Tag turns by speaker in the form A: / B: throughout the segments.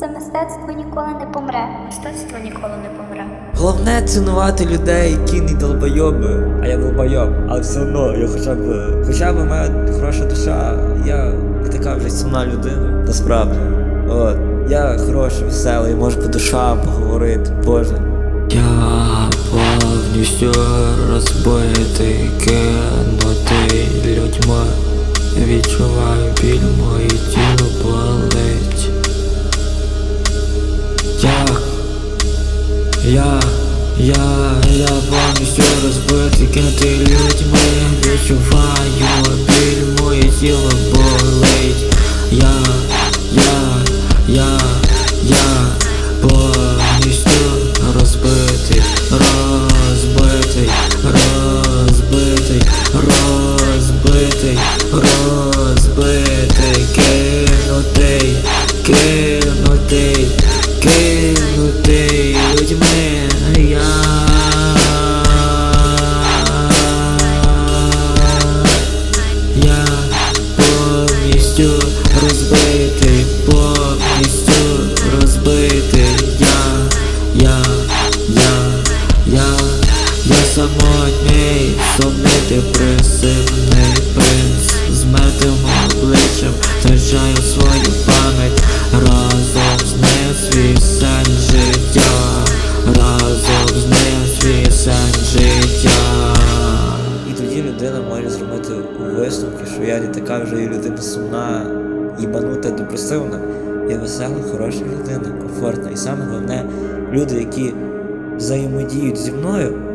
A: Це мистецтво ніколи не помре. Мистецтво ніколи не помре.
B: Головне цінувати людей, які не долбойоби, а я долбойоб, але все одно я хоча б. Хоча б у мене хороша душа, я не така вже сумна людина, насправді. От. Я хороший, веселий, можу по душам поговорити, Боже.
C: Я повністю розбитий, кинутий людьми. Відчуваю біль, моє тіло болить. Як? Я, я, я повністю розбитий, кинутий людьми. Відчуваю депресивний принц з мертвим обличчям втрачаю свою пам'ять разом з ним свій сен життя, разом з ним свій сен життя.
B: І тоді людина може зробити висновки, що я не така вже і людина сумна, їбанута, депресивна. Я весела, хороша людина, комфортна. І саме головне, люди, які взаємодіють зі мною,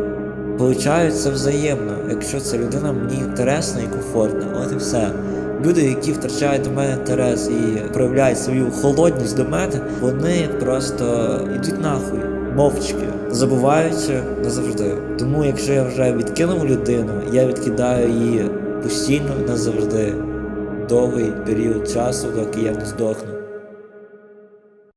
B: получають взаємно. Якщо ця людина мені інтересна і комфортна, от і все. Люди, які втрачають до мене інтерес і проявляють свою холодність до мене, вони просто йдуть нахуй, мовчки, забуваючи назавжди. Тому, якщо я вже відкинув людину, я відкидаю її постійно назавжди, довгий період часу, доки я не здохну.